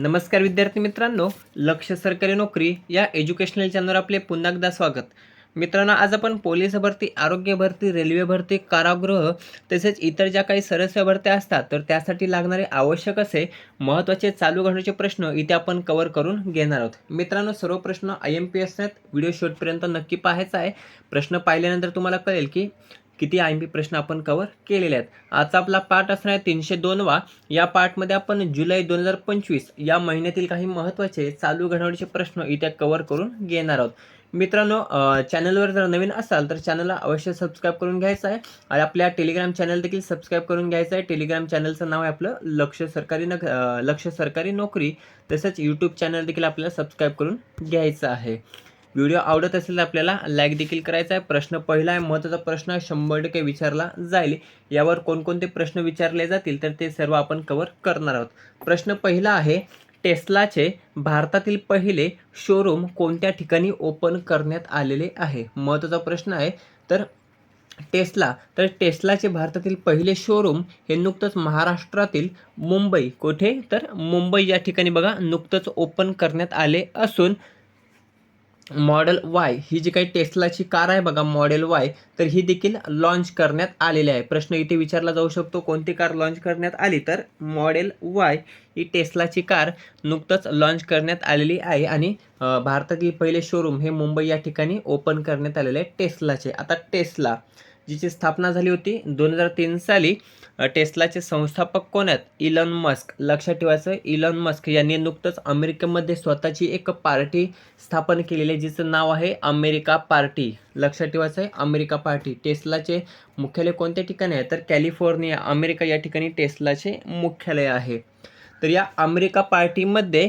नमस्कार विद्यार्थी मित्रांनो लक्ष सरकारी नोकरी या एज्युकेशनल चॅनलवर आपले पुन्हा एकदा स्वागत. मित्रांनो आज आपण पोलीस भरती आरोग्य भरती रेल्वे भरती कारागृह तसेच इतर ज्या काही सरस्य भरत्या असतात तर त्यासाठी लागणारे आवश्यक असे महत्त्वाचे चालू घडण्याचे प्रश्न इथे आपण कवर करून घेणार आहोत. मित्रांनो सर्व प्रश्न आय एम पी असतात व्हिडिओ शेवटपर्यंत नक्की पाहायचा आहे. प्रश्न पाहिल्यानंतर तुम्हाला कळेल की किती आय एम पी प्रश्न आपण कव्हर केलेले आहेत. आजचा आपला पाठ असणार आहे तीनशे दोनवा या पार्टमध्ये आपण जुलै दोन हजार पंचवीस या महिन्यातील काही महत्त्वाचे चालू घडामोडीचे प्रश्न इथे कव्हर करून घेणार आहोत. मित्रांनो चॅनलवर जर नवीन असाल तर चॅनलला अवश्य सबस्क्राईब करून घ्यायचं आहे. आणि आपल्या टेलिग्राम चॅनल देखील सबस्क्राईब करून घ्यायचं आहे. टेलिग्राम चॅनलचं नाव आहे आपलं लक्ष सरकारी नक लक्ष सरकारी नोकरी. तसंच यूट्यूब चॅनल देखील आपल्याला सबस्क्राईब करून घ्यायचं आहे. व्हिडिओ आवडत असेल तर आपल्याला लाईक देखील करायचा आहे. प्रश्न पहिला आहे महत्त्वाचा प्रश्न शंभर टक्के विचारला जाईल. यावर कोणकोणते प्रश्न विचारले जातील तर ते सर्व आपण कव्हर करणार आहोत. प्रश्न पहिला आहे टेस्लाचे भारतातील पहिले शोरूम कोणत्या ठिकाणी ओपन करण्यात आलेले आहे? महत्त्वाचा प्रश्न आहे तर टेस्ला तर टेस्लाचे भारतातील पहिले शोरूम हे नुकतंच महाराष्ट्रातील मुंबई. कुठे? तर मुंबई या ठिकाणी बघा नुकतंच ओपन करण्यात आले असून मॉडेल वाय ही जी काही टेस्लाची कार आहे बघा मॉडेल वाय तर ही देखील लॉन्च करण्यात आलेली आहे. प्रश्न इथे विचारला जाऊ शकतो कोणती कार लॉन्च करण्यात आली? तर मॉडेल वाय ही टेस्लाची कार नुकतंच लॉन्च करण्यात आलेली आहे आणि भारतातील पहिले शोरूम हे मुंबई या ठिकाणी ओपन करण्यात आलेले आहे टेस्लाचे. आता टेस्ला जिची स्थापना झाली होती दोन हजार तीन साली टेस्लाचे संस्थापक कोण आहेत? Elon Musk. लक्षात ठेवायचं इलॉन मस्क यांनी नुकतंच अमेरिकेमध्ये स्वतःची एक पार्टी स्थापन केलेली आहे जिचं नाव आहे अमेरिका पार्टी. लक्षात ठेवायचं आहे अमेरिका पार्टी. टेस्लाचे मुख्यालय कोणत्या ठिकाणी आहे? तर कॅलिफोर्निया अमेरिका या ठिकाणी टेस्लाचे मुख्यालय आहे. तर या अमेरिका पार्टीमध्ये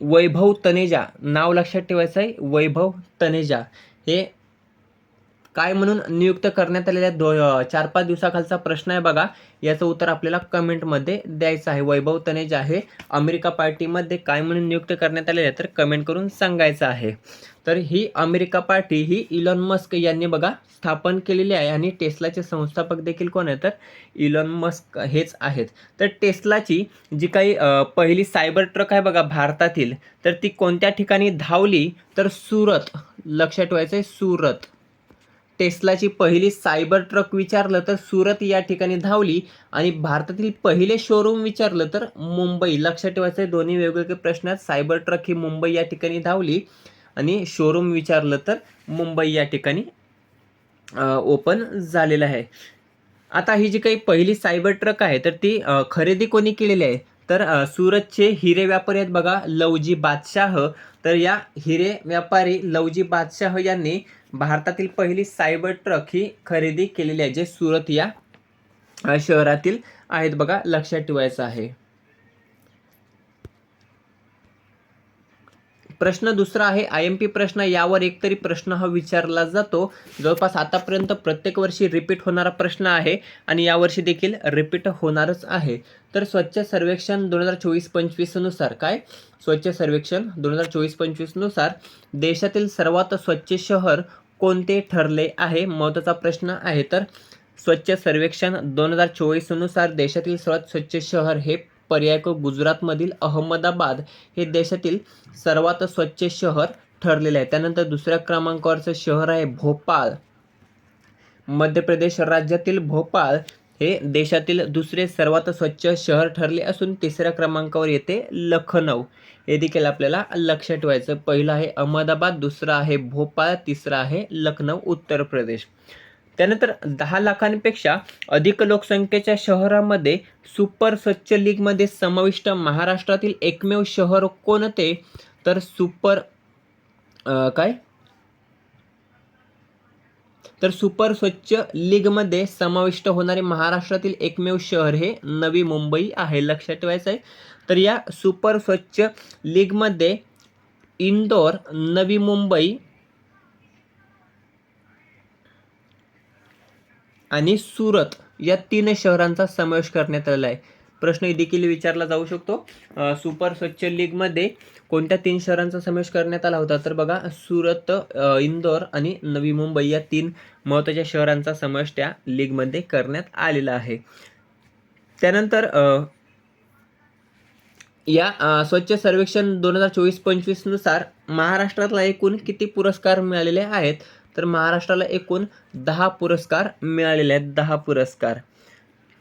वैभव तनेजा नाव लक्षात ठेवायचं आहे वैभव तनेजा. हे काय म्हणून नियुक्त करण्यात आलेल्या दो चार पाच दिवसाखालचा प्रश्न आहे बघा. याचं उत्तर आपल्याला कमेंटमध्ये द्यायचं आहे. वैभव तनेजा आहे. अमेरिका पार्टीमध्ये काय म्हणून नियुक्त करण्यात आलेले आहे तर कमेंट करून सांगायचं आहे. तर ही अमेरिका पार्टी ही इलॉन मस्क यांनी बघा स्थापन केलेली आहे आणि टेस्लाचे संस्थापक देखील कोण आहे तर? इलॉन मस्क हेच आहेत. तर टेस्लाची जी काही पहिली सायबर ट्रक आहे बघा भारतातील तर ती कोणत्या ठिकाणी धावली? तर सुरत. लक्षात ठेवायचं आहे सुरत. टेस्लाची पहिली सायबर ट्रक विचारलं तर सुरत या ठिकाणी धावली आणि भारतातील पहिले शोरूम विचारलं तर मुंबई. लक्षात ठेवायचं दोन्ही वेगवेगळे प्रश्नात सायबर ट्रक ही मुंबई या ठिकाणी धावली आणि शोरूम विचारलं तर मुंबई या ठिकाणी ओपन झालेलं आहे. आता ही जी काही पहिली सायबर ट्रक आहे तर ती खरेदी कोणी केलेली आहे? तर सूरतचे सुरतचे हिरे व्यापारी आहेत बघा लवजी बादशाह. तर या हिरे व्यापारी लवजी बादशाह यांनी भारतातील पहिली सायबर ट्रक ही खरेदी केलेली आहे जे सुरत या शहरातील आहेत. बघा लक्षात ठेवायचं आहे. प्रश्न दुसरा आहे आय एम पी प्रश्न यावर एकतरी प्रश्न हा विचारला जातो. जवळपास आतापर्यंत प्रत्येक वर्षी रिपीट होणारा प्रश्न आहे आणि यावर्षी देखील रिपीट होणारच आहे. तर स्वच्छ सर्वेक्षण दोन हजार चोवीस पंचवीसनुसार काय? स्वच्छ सर्वेक्षण दोन हजार चोवीस पंचवीसनुसार देशातील सर्वात स्वच्छ शहर कोणते ठरले आहे? महत्त्वाचा प्रश्न आहे. तर स्वच्छ सर्वेक्षण दोन हजार चोवीसनुसार देशातील सर्वात स्वच्छ शहर हे पर्याय क गुजरातमधील अहमदाबाद हे देशातील सर्वात स्वच्छ शहर ठरलेले आहे. त्यानंतर दुसऱ्या क्रमांकावरचं शहर आहे भोपाळ. मध्य प्रदेश राज्यातील भोपाळ हे देशातील दुसरे सर्वात स्वच्छ शहर ठरले असून तिसऱ्या क्रमांकावर येते लखनौ. हे देखील आपल्याला लक्षात ठेवायचं. पहिलं आहे अहमदाबाद दुसरं आहे भोपाळ तिसरं आहे लखनौ उत्तर प्रदेश. त्यानंतर दहा लाखांपेक्षा अधिक लोकसंख्येच्या शहरामध्ये सुपर स्वच्छ लीगमध्ये समाविष्ट महाराष्ट्रातील एकमेव शहर कोणते तर सुपर काय? तर सुपर स्वच्छ लीगमध्ये समाविष्ट होणारे महाराष्ट्रातील एकमेव शहर हे नवी मुंबई आहे लक्षात ठेवायचं आहे तर या सुपर स्वच्छ लीगमध्ये इंदोर नवी मुंबई आणि सुरत या तीन शहरांचा समावेश करण्यात आलेला आहे. प्रश्न देखील विचारला जाऊ शकतो. सुपर स्वच्छ लीगमध्ये कोणत्या तीन शहरांचा समावेश करण्यात आला होता? तर बघा सुरत इंदोर आणि नवी मुंबई या तीन महत्त्वाच्या शहरांचा समावेश त्या लीगमध्ये करण्यात आलेला आहे. त्यानंतर या स्वच्छ सर्वेक्षण दोन हजार चोवीस पंचवीसनुसार महाराष्ट्रातला एकूण किती पुरस्कार मिळालेले आहेत? तर महाराष्ट्राला एकूण दहा पुरस्कार मिळालेले आहेत दहा पुरस्कार.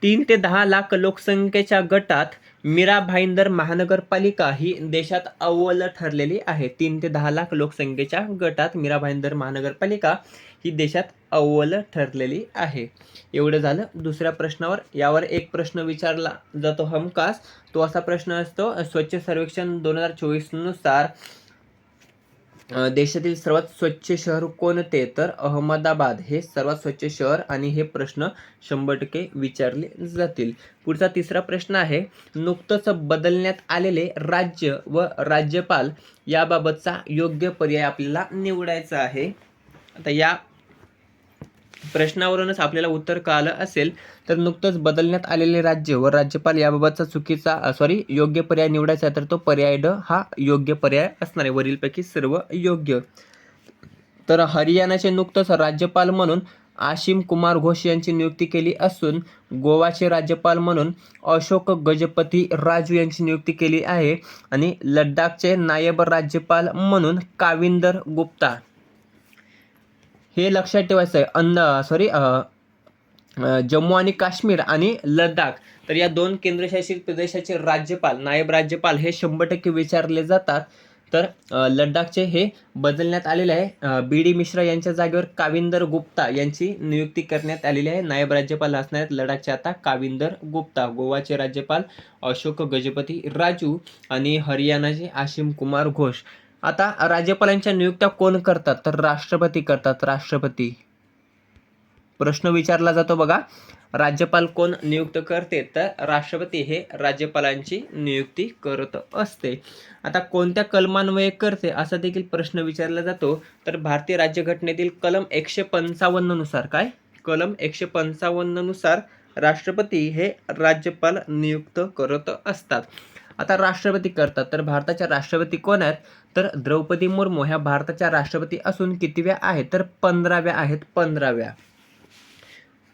तीन ते दहा लाख लोकसंख्येच्या गटात मीरा भाईंदर महानगरपालिका ही देशात अव्वल ठरलेली आहे. तीन ते दहा लाख लोकसंख्येच्या गटात मीरा भाईंदर महानगरपालिका ही देशात अव्वल ठरलेली आहे. एवढं झालं. दुसऱ्या प्रश्नावर यावर एक प्रश्न विचारला जातो हमखास. तो असा प्रश्न असतो स्वच्छ सर्वेक्षण दोन हजार चोवीसनुसार देशातील सर्वात स्वच्छ शहर कोणते? तर अहमदाबाद हे सर्वात स्वच्छ शहर आणि हे प्रश्न शंभर टक्के विचारले जातील. पुढचा तिसरा प्रश्न आहे नुकतंच बदलण्यात आलेले राज्य व राज्यपाल याबाबतचा योग्य पर्याय आपल्याला निवडायचा आहे. आता या प्रश्नावरूनच आपल्याला उत्तर कळालं असेल तर नुकतंच बदलण्यात आलेले राज्य व राज्यपाल याबाबतचा चुकीचा सॉरी योग्य पर्याय निवडायचा तर तो पर्याय ड हा योग्य पर्याय असणार आहे वरीलपैकी सर्व योग्य. तर हरियाणाचे नुकतंच राज्यपाल म्हणून आशिम कुमार घोष यांची नियुक्ती केली असून गोवाचे राज्यपाल म्हणून अशोक गजपती राजू यांची नियुक्ती केली आहे आणि लडाखचे नायब राज्यपाल म्हणून काविंदर गुप्ता. हे लक्षात ठेवायचं आहे अन्न सॉरी जम्मू आणि काश्मीर आणि लडाख. तर या दोन केंद्रशासित प्रदेशाचे राज्यपाल नायब राज्यपाल हे शंभर टक्के विचारले जातात. तर लडाखचे हे बदलण्यात आलेले आहे. बी डी मिश्रा यांच्या जागेवर काविंदर गुप्ता यांची नियुक्ती करण्यात आलेली आहे. नायब राज्यपाल असणार आहेत लडाखचे आता काविंदर गुप्ता. गोवाचे राज्यपाल अशोक गजपती राजू आणि हरियाणाचे आशिम कुमार घोष. आता राज्यपालांच्या नियुक्त्या कोण करतात? तर राष्ट्रपती करतात. राष्ट्रपती. प्रश्न विचारला जातो बघा. राज्यपाल कोण नियुक्त करते? तर राष्ट्रपती हे राज्यपालांची नियुक्ती करत असते. आता कोणत्या कलमान्वये करते? असा देखील प्रश्न विचारला जातो. तर भारतीय राज्यघटनेतील कलम एकशे पंचावन्ननुसार काय? कलम एकशे पंचावन्ननुसार राष्ट्रपती हे राज्यपाल नियुक्त करत असतात. आता राष्ट्रपती करतात. तर भारताच्या राष्ट्रपती कोण आहेत? तर द्रौपदी मुर्मू ह्या भारताच्या राष्ट्रपती असून कितव्या आहेत? तर पंधराव्या आहेत. पंधराव्या.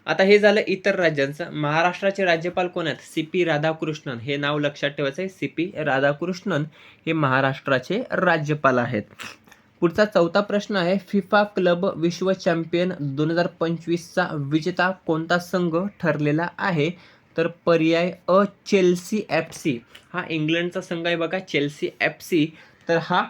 आता हे झालं इतर राज्यांचं. महाराष्ट्राचे राज्यपाल कोण आहेत? C P Radhakrishnan. हे नाव लक्षात ठेवायचं आहे. सी पी राधाकृष्णन हे महाराष्ट्राचे राज्यपाल आहेत. पुढचा चौथा प्रश्न आहे फिफा क्लब विश्व चॅम्पियन दोन हजार पंचवीसचा विजेता कोणता संघ ठरलेला आहे? तर पर्याय अ चेल्सी एफ सी. हा इंग्लंडचा संघ आहे बघा चेल्सी एफ सी. तर हा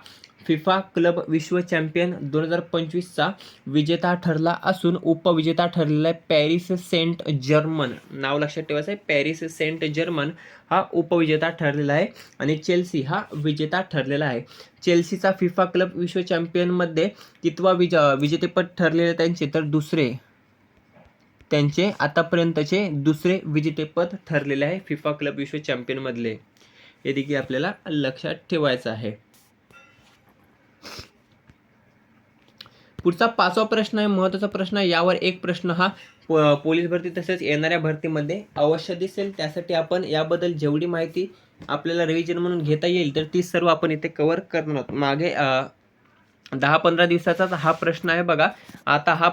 फिफा क्लब विश्व चॅम्पियन दोन हजार पंचवीसचा विजेता ठरला असून उपविजेता ठरलेला आहे पॅरिस सेंट जर्मन. नाव लक्षात ठेवायचं आहे पॅरिस सेंट जर्मन हा उपविजेता ठरलेला आहे आणि चेल्सी हा विजेता ठरलेला आहे. चेल्सीचा फिफा क्लब विश्व चॅम्पियनमध्ये कितवा विज विजेतेपद ठरलेले त्यांचे? तर दुसरे त्यांचे आतापर्यंतचे दुसरे विजेतेपद ठरलेले आहे फिफा क्लब विश्व चॅम्पियनमधले हे देखील आपल्याला लक्षात ठेवायचं आहे. पुढचा पाचवा प्रश्न आहे महत्त्वाचा प्रश्न आहे. यावर एक प्रश्न हा पोलीस भरती तसेच येणाऱ्या भरतीमध्ये अवश्य दिसेल. त्यासाठी आपण याबद्दल जेवढी माहिती आपल्याला रिव्हिजन म्हणून घेता येईल तर ती सर्व आपण इथे कव्हर करणार आहोत. मागे दहा पंधरा दिवसाचाच हा प्रश्न आहे बघा. आता हा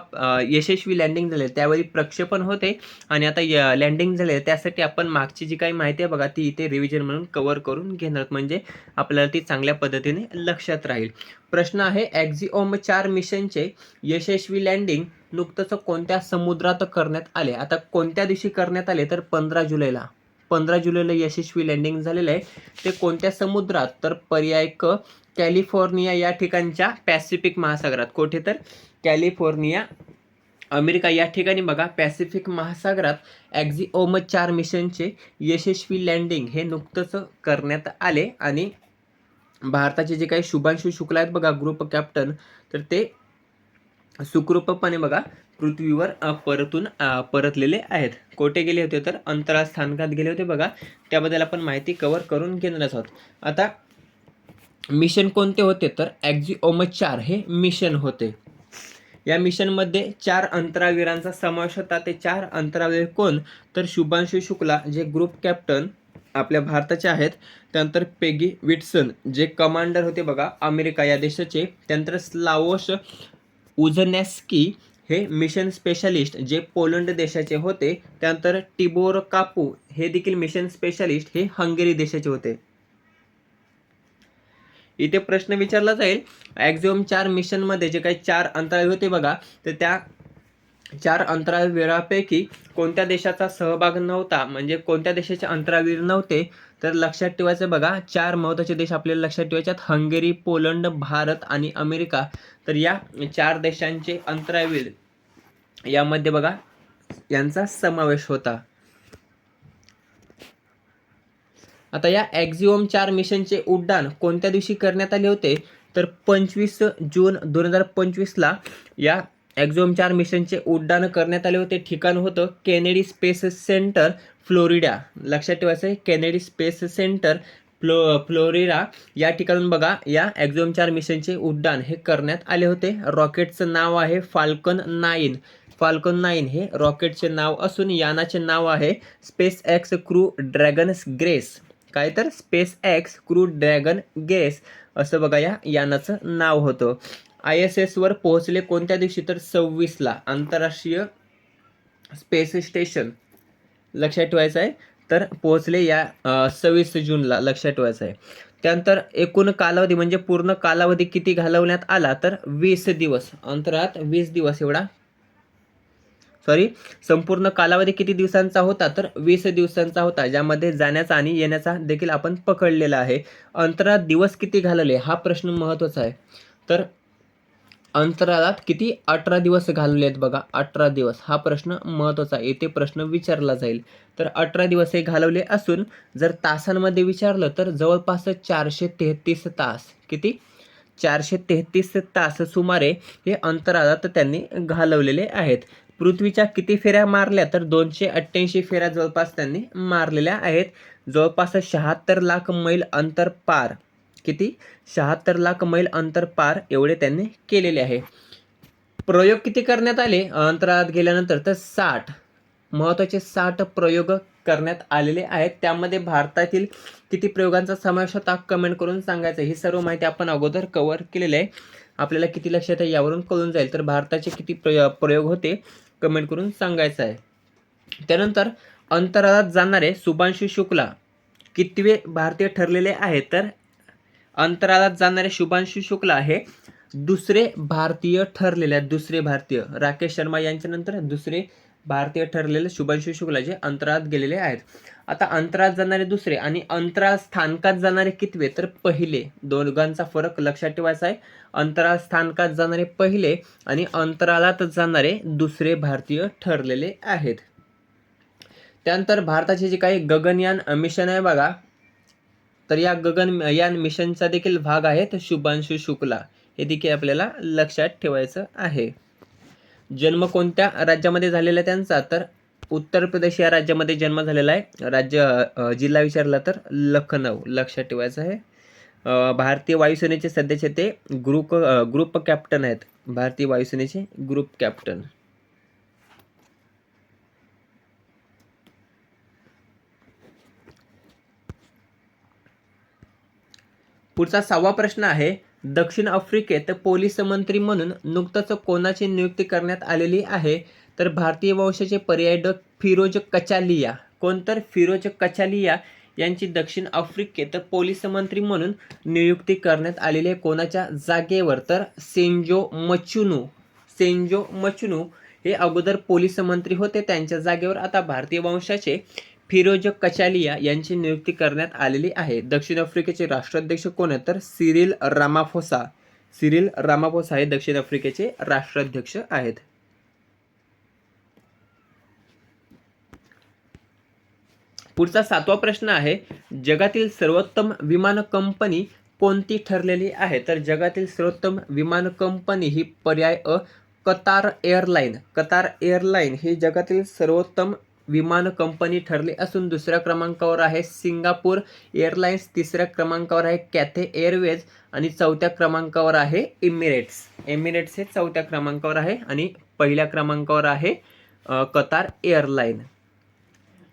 यशस्वी लँडिंग झाले त्यावेळी प्रक्षेपण होते आणि आता य लँडिंग झाले त्यासाठी आपण मागची जी काही माहिती आहे बघा ती इथे रिव्हिजन म्हणून कवर करून घेणार म्हणजे आपल्याला ती चांगल्या पद्धतीने लक्षात राहील. प्रश्न आहे ॲक्झिओम चार मिशनचे यशस्वी लँडिंग नुकतंच कोणत्या समुद्रात करण्यात आले? आता कोणत्या दिवशी करण्यात आले? तर पंधरा जुलैला. पंधरा जुलैला यशस्वी लँडिंग झालेलं आहे. ते कोणत्या समुद्रात? तर पर्याय क कॅलिफोर्निया या ठिकाणच्या पॅसिफिक महासागरात. कोठे तर? California America. या ठिकाणी बघा पॅसिफिक महासागरात ॲक्झिओम चार मिशनचे यशस्वी लँडिंग हे नुकतंच करण्यात आले आणि भारताचे जे काही शुभांशु शुक्ला आहेत बघा ग्रुप कॅप्टन तर ते सुखरूपपणे बघा पृथ्वीवर परतून परतलेले आहेत. कोठे गेले होते तर? अंतराळ स्थानकात गेले होते बघा. त्याबद्दल आपण माहिती कव्हर करून घेणारच आहोत. आता मिशन कोणते होते तर? ॲक्झिओम चार हे मिशन होते. या मिशनमध्ये चार अंतरावीरांचा समावेश होता. ते चार अंतरावीर कोण? तर शुभांशु शुक्ला जे ग्रुप कॅप्टन आपल्या भारताचे आहेत. त्यानंतर पेगी विटसन जे कमांडर होते बघा अमेरिका या देशाचे. त्यानंतर स्लावोश उझनॅस्की हे मिशन स्पेशालिस्ट जे पोलंड देशाचे होते. त्यानंतर टिबोर कापू हे देखील मिशन स्पेशालिस्ट हे हंगेरी देशाचे होते. इथे प्रश्न विचारला जाईल. ॲक्झिओम चार मिशनमध्ये जे काही चार अंतराळ होते बघा तर त्या चार अंतराळवीरापैकी कोणत्या देशाचा सहभाग नव्हता म्हणजे कोणत्या देशाचे अंतराळवीर नव्हते तर लक्षात ठेवायचं बघा चार महत्त्वाचे देश आपल्याला लक्षात ठेवायचे आहेत. हंगेरी पोलंड भारत आणि अमेरिका. तर या चार देशांचे अंतराळवीर यामध्ये बघा यांचा समावेश होता. आता या ॲक्झिओम चार मिशनचे उड्डाण कोणत्या दिवशी करण्यात आले होते? तर पंचवीस जून दोन हजार पंचवीसला या ॲक्झिओम चार मिशनचे उड्डाण करण्यात आले होते. ठिकाण होतं केनेडी स्पेस सेंटर फ्लोरिडा लक्षात ठेवायचं आहे केनेडी स्पेस सेंटर फ्लो फ्लोरिडा या ठिकाणून बघा या ॲक्झिओम चार मिशनचे उड्डाण हे करण्यात आले होते. रॉकेटचं नाव आहे फाल्कन नाईन. फाल्कन नाईन हे रॉकेटचे नाव असून यानाचे नाव आहे Space X crew Dragon's Grace काय तर Space X crew Dragon Grace असं बघा या यानाचं नाव होतं. आय एस एसवर पोहोचले कोणत्या दिवशी? तर सव्वीसला आंतरराष्ट्रीय स्पेस स्टेशन. लक्षात ठेवायचं आहे. तर पोहोचले या सव्वीस जूनला लक्षात ठेवायचं आहे. त्यानंतर एकूण कालावधी म्हणजे पूर्ण कालावधी किती घालवण्यात आला? तर वीस दिवस. अंतरात वीस दिवस एवढा सॉरी संपूर्ण कालावधी किती दिवसांचा होता? तर वीस दिवसांचा होता ज्यामध्ये जाण्याचा आणि येण्याचा देखील आपण पकडलेला आहे. अंतराळात दिवस किती घालवले? हा प्रश्न महत्त्वाचा आहे. तर अंतराळात किती अठरा दिवस घालवले आहेत बघा? अठरा दिवस. हा प्रश्न महत्त्वाचा आहे. येथे प्रश्न विचारला जाईल. तर अठरा दिवस हे घालवले असून जर तासांमध्ये विचारलं तर जवळपास चारशे तेहतीस तास. किती? चारशे तेहतीस तास सुमारे हे अंतराळात त्यांनी घालवलेले आहेत. पृथ्वीच्या किती फेऱ्या मारल्या तर दोनशे अठ्ठ्याऐंशी फेऱ्या जवळपास त्यांनी मारलेल्या आहेत. जवळपास शहात्तर लाख मैल अंतर पार. किती? शहात्तर लाख मैल अंतर पार एवढे त्यांनी केलेले आहे. प्रयोग किती करण्यात आले? अंतराळात गेल्यानंतर तर साठ. महत्त्वाचे साठ प्रयोग करण्यात आलेले आहेत. त्यामध्ये भारतातील किती प्रयोगांचा समावेश होता कमेंट करून सांगायचं ही सर्व माहिती आपण अगोदर कव्हर केलेली आहे. आपल्याला किती लक्षात आहे यावरून कळून जाईल. तर भारताचे किती प्रयोग होते? कमेंट करून सांगायचं आहे. त्यानंतर अंतराळात जाणारे शुभांशु शुक्ला कितवे भारतीय ठरलेले आहेत? तर अंतराळात जाणारे शुभांशु शुक्ला हे दुसरे भारतीय ठरलेले आहेत. दुसरे भारतीय. राकेश शर्मा यांच्यानंतर दुसरे भारतीय ठरलेले शुभांशु शुक्ला जे अंतराळात गेलेले आहेत. आता अंतराळात जाणारे दुसरे आणि अंतराळ स्थानकात जाणारे कितवे? तर पहिले. दोघांचा फरक लक्षात ठेवायचा आहे. अंतराळ स्थानकात जाणारे पहिले आणि अंतराळात जाणारे दुसरे भारतीय ठरलेले आहेत. त्यानंतर भारताचे जे काही गगनयान मिशन आहे बघा तर या गगनयान मिशनचा देखील भाग आहेत शुभांशु शुक्ला. हे देखील आपल्याला लक्षात ठेवायचं आहे. जन्म कोणत्या राज्यामध्ये झालेला त्यांचा? तर उत्तर प्रदेश या राज्यामध्ये जन्म झालेला आहे. राज्य जिल्हा विचारला तर लखनौ लक्षात ठेवायचं आहे. भारतीय वायुसेनेचे सध्याचे ते ग्रुप ग्रुप कॅप्टन आहेत. भारतीय वायुसेनेचे ग्रुप कॅप्टन. पुढचा सहावा प्रश्न आहे दक्षिण आफ्रिकेत पोलीस मंत्री म्हणून नुकतंच कोणाची नियुक्ती करण्यात आलेली आहे? तर भारतीय वंशाचे पर्यटक फिरोज कचालिया. कोणतर? फिरोज कचालिया यांची दक्षिण आफ्रिकेत पोलीस मंत्री म्हणून नियुक्ती करण्यात आलेली आहे. कोणाच्या जागेवर? तर सेंजो मचुनू. सेंजो मचुनू हे अगोदर पोलीस मंत्री होते. त्यांच्या जागेवर आता भारतीय वंशाचे फिरोज कचालिया यांची नियुक्ती करण्यात आलेली आहे. दक्षिण आफ्रिकेचे राष्ट्राध्यक्ष कोण आहेत? तर सिरिल रामाफोसा. सिरिल रामाफोसा हे दक्षिण आफ्रिकेचे राष्ट्राध्यक्ष आहेत. पुढचा सातवा प्रश्न आहे जगातील सर्वोत्तम विमान कंपनी कोणती ठरलेली आहे? तर जगातील सर्वोत्तम विमान कंपनी ही पर्याय अ कतार एअरलाईन. कतार एअरलाईन ही जगातील सर्वोत्तम विमान कंपनी ठरली असून दुसऱ्या क्रमांकावर आहे सिंगापूर एअरलाइन्स तिसऱ्या क्रमांकावर आहे कॅथे एअरवेज आणि चौथ्या क्रमांकावर आहे इमिरेट्स. एमिरेट्स हे चौथ्या क्रमांकावर आहे आणि पहिल्या क्रमांकावर आहे कतार एअरलाईन.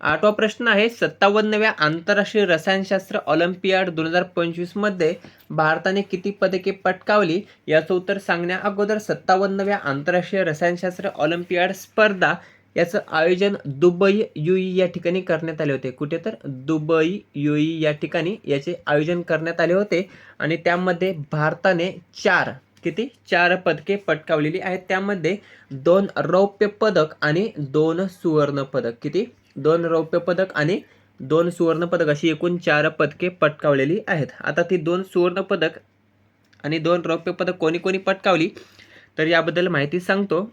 आठवा प्रश्न आहे सत्तावन्नव्या आंतरराष्ट्रीय रसायनशास्त्र ऑलिम्पियाड दोन हजार पंचवीसमध्ये भारताने किती पदके पटकावली? याचं उत्तर सांगण्या अगोदर सत्तावन्नव्या आंतरराष्ट्रीय रसायनशास्त्र ऑलिम्पियाड स्पर्धा याचं आयोजन दुबई युई या ठिकाणी करण्यात आले होते. कुठे तर? दुबई युई या ठिकाणी याचे आयोजन करण्यात आले होते. आणि त्यामध्ये भारताने चार किती? चार पदके पटकावलेली आहेत. त्यामध्ये दोन रौप्य पदक आणि दोन सुवर्ण पदक. किती? दोन रौप्य पदक आणि दोन सुवर्ण पदक अशी एकूण चार पदके पटकावलेली आहेत. आता ती दोन सुवर्ण पदक आणि दोन रौप्य पदक कोणी कोणी पटकावली तर याबद्दल माहिती सांगतो.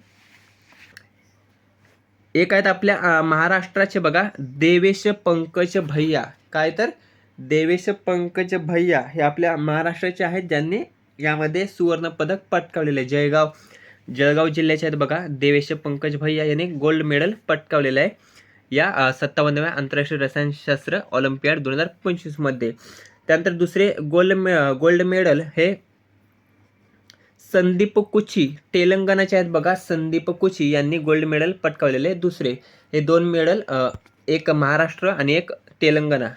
एक आहेत आपल्या महाराष्ट्राचे बघा देवेश पंकज भैया. काय तर? देवेश पंकज भैया हे आपल्या महाराष्ट्राचे आहेत ज्यांनी यामध्ये सुवर्ण पदक पटकावलेले आहे. जळगाव जळगाव जिल्ह्याचे आहेत बघा देवेश पंकज भैया यांनी गोल्ड मेडल पटकावलेलं आहे. या सत्तावन्नव्या आंतरराष्ट्रीय रसायनशास्त्र ऑलिम्पियाड दोन हजार पंचवीसमध्ये त्यानंतर दुसरे गोल्ड मे गोल्ड मेडल हे संदीप कुची तेलंगणाचे आहेत बघा संदीप कुची यांनी गोल्ड मेडल पटकावलेले दुसरे. हे दोन मेडल एक महाराष्ट्र आणि एक तेलंगणा.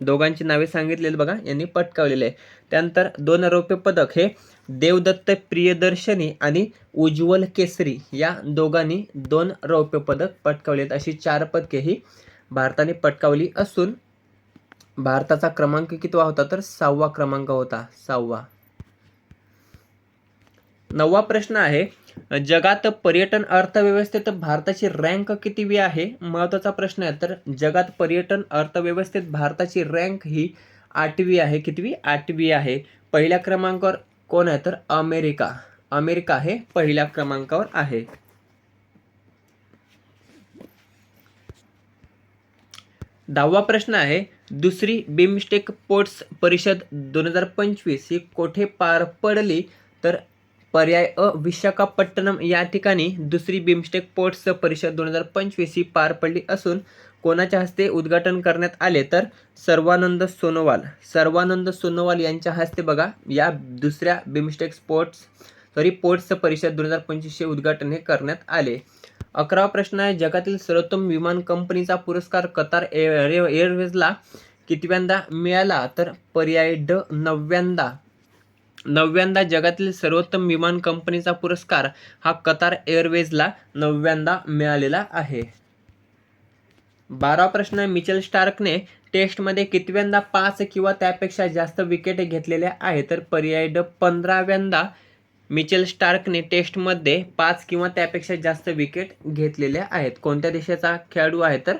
दोघांची नावे सांगितलेली बघा यांनी पटकावलेले आहे. त्यानंतर दोन रौप्य पदक हे देवदत्त प्रियदर्शनी आणि उज्ज्वल केसरी या दोघांनी दोन रौप्य पदक पटकावलेत अशी चार पदके ही भारताने पटकावली असून भारताचा क्रमांक कितवा होता तर सहावा क्रमांक होता सहावा. नववा प्रश्न आहे जगात पर्यटन अर्थव्यवस्थेत भारताची रँक कितीवी आहे? महत्त्वाचा प्रश्न आहे. तर जगात पर्यटन अर्थव्यवस्थेत भारताची रँक ही आठवी आहे. कितवी? आठवी आहे. पहिल्या क्रमांकावर कोण आहे? तर अमेरिका. अमेरिका हे पहिल्या क्रमांकावर आहे. दहावा प्रश्न आहे. दुसरी बिमस्टेक पोर्ट्स परिषद दोन हजार पंचवीस ही कोठे पार पडली? तर पर्याय अ विशाखापट्टणम या ठिकाणी दुसरी बिमस्टेक पोर्ट्स परिषद दोन हजार पंचवीस ही पार पडली असून कोणाच्या हस्ते उद्घाटन करण्यात आले तर सर्वानंद सोनोवाल. सर्वानंद सोनोवाल यांच्या हस्ते बघा या दुसऱ्या बिमस्टेक स्पोर्ट्स सॉरी पोर्ट्स परिषद दोन हजार पंचवीसचे उद्घाटन हे करण्यात आले. अकरावा प्रश्न आहे जगातील सर्वोत्तम विमान कंपनीचा पुरस्कार कतार एअर एअरवेजला कितव्यांदा मिळाला? तर पर्याय ड नव्यांदा. नवव्यांदा जगातील सर्वोत्तम विमान कंपनीचा पुरस्कार हा कतार एअरवेजला नवव्यांदा मिळालेला आहे. बारा प्रश्न मिचेल स्टार्कने टेस्टमध्ये कितव्यांदा पाच किंवा त्यापेक्षा जास्त विकेट घेतलेल्या आहे तर पर्याय ड पंधराव्यांदा मिचेल स्टार्कने टेस्टमध्ये पाच किंवा त्यापेक्षा जास्त विकेट घेतलेल्या आहेत. कोणत्या देशाचा खेळाडू आहे? तर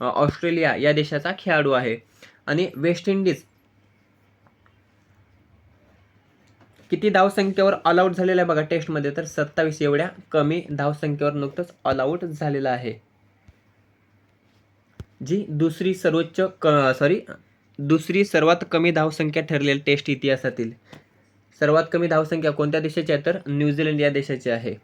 ऑस्ट्रेलिया या देशाचा खेळाडू आहे. आणि वेस्ट इंडिज किती धावसंख्येवर ऑल आऊट झालेला आहे बघा टेस्टमध्ये तर सत्तावीस एवढ्या कमी धावसंख्येवर नुकतंच ऑलआउट झालेलं झालेला आहे. जी दुसरी सर्वोच्च क सॉरी दुसरी सर्वात कमी धावसंख्या ठरलेली टेस्ट इतिहासातील. सर्वात कमी धावसंख्या कोणत्या देशाची आहे? तर न्यूझीलंड या देशाची आहे.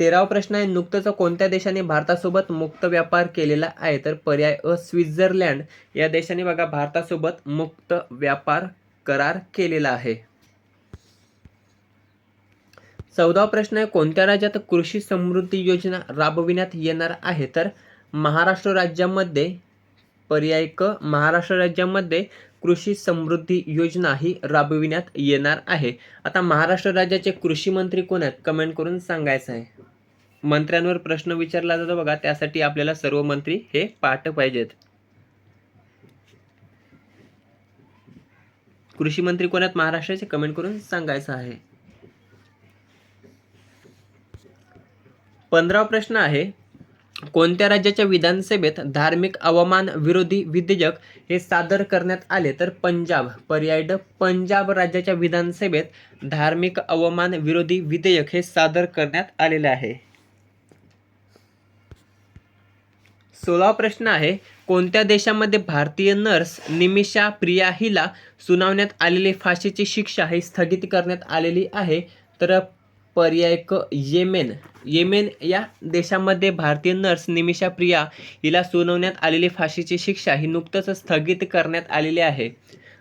तेरावा प्रश्न आहे नुकतंच कोणत्या देशाने भारतासोबत मुक्त व्यापार केलेला आहे? तर पर्याय अ स्वित्झर्लंड या देशाने बघा भारतासोबत मुक्त व्यापार करार केलेला आहे. चौदावा प्रश्न आहे कोणत्या राज्यात कृषी समृद्धी योजना राबविण्यात येणार आहे? तर महाराष्ट्र राज्यामध्ये पर्याय क महाराष्ट्र राज्यामध्ये कृषी समृद्धी योजना ही राबविण्यात येणार आहे. आता महाराष्ट्र राज्याचे कृषी मंत्री कोण आहेत? कमेंट करून सांगायचं आहे. मंत्र्यांवर प्रश्न विचारला जातो बघा त्यासाठी आपल्याला सर्व मंत्री हे पाठ पाहिजेत. कृषी मंत्री कोण आहेत? महाराष्ट्राचे कमेंट करून सांगायचं आहे. पंधरावा प्रश्न आहे कोणत्या राज्याच्या विधानसभेत धार्मिक अवमान विरोधी विधेयक हे सादर करण्यात आले? तर पंजाब पर्याय ड पंजाब राज्याच्या विधानसभेत धार्मिक अवमान विरोधी विधेयक हे सादर करण्यात आलेले आहे. सोळावा प्रश्न आहे कोणत्या देशामध्ये भारतीय नर्स निमिषा प्रिया हिला सुनावण्यात आलेली फाशीची शिक्षा ही स्थगित करण्यात आलेली आहे? तर पर्याय क येमेन. येमेन या देशामध्ये भारतीय नर्स निमिषा प्रिया हिला सुनावण्यात आलेली फाशीची शिक्षा ही नुकतंच स्थगित करण्यात आलेली आहे.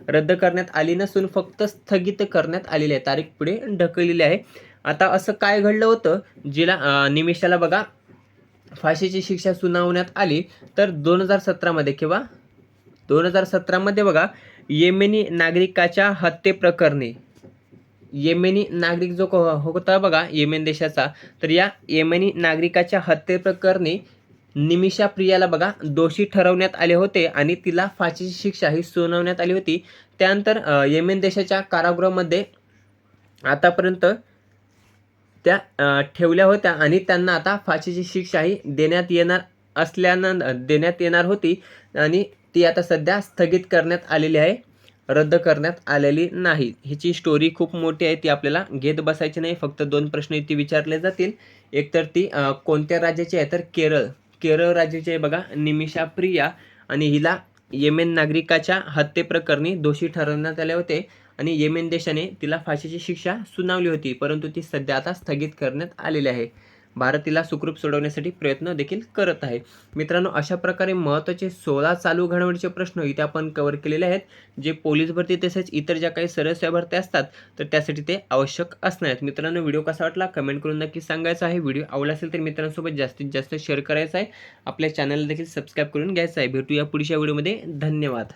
रद्द करण्यात आली नसून फक्त स्थगित करण्यात आलेली आहे. तारीख पुढे ढकललेली आहे. आता असं काय घडलं होतं? जिला निमिषाला बघा. फाशीची शिक्षा सुनावण्यात आली तर दोन हजार सतरामध्ये किंवा दोन हजार सतरामध्ये बघा येमेनी नागरिकाच्या हत्येप्रकरणी येमेनी नागरिक जो को- होता बघा येमेन देशाचा तर या येमेनी नागरिकाच्या हत्येप्रकरणी निमिषा प्रियाला बघा दोषी ठरवण्यात आले होते आणि तिला फाशीची शिक्षा ही सुनावण्यात आली होती. त्यानंतर येमेन देशाच्या कारागृहामध्ये आतापर्यंत त्या ठेवल्या होत्या आणि त्यांना आता फाशीची शिक्षा ही देण्यात येणार असल्यानं देण्यात येणार होती आणि ती आता सध्या स्थगित करण्यात आलेली आहे. रद्द करण्यात आलेली नाही. हिची स्टोरी खूप मोठी आहे ती आपल्याला घेत बसायची नाही. फक्त दोन प्रश्न इथे विचारले जातील. एक तर ती कोणत्या राज्याची आहे? तर केरळ. केरळ राज्याची आहे बघा निमिषा प्रिया. आणि हिला येमेन नागरिकाच्या हत्येप्रकरणी दोषी ठरवण्यात आले होते. आणि येमेन देशाने तिला फाशीची शिक्षा सुनावली होती परंतु ती सध्या आता स्थगित करण्यात आलेली आहे. भारतीला सुखरूप सोडवण्यासाठी प्रयत्न देखील करत आहे. मित्रांनो अशा प्रकारे महत्त्वाचे सोळा चालू घडामोडीचे प्रश्न इथे आपण कव्हर केलेले आहेत जे पोलीस भरती तसेच इतर ज्या काही सरळ भरत्या असतात तर त्यासाठी ते आवश्यक असणार आहेत. मित्रांनो व्हिडिओ कसा वाटला कमेंट करून नक्की सांगायचा आहे. व्हिडिओ आवडला असेल तर मित्रांसोबत जास्तीत जास्त शेअर करायचा आहे. आपल्या चॅनलला देखील सबस्क्राईब करून घ्यायचं आहे. भेटूया पुढच्या व्हिडिओमध्ये. धन्यवाद.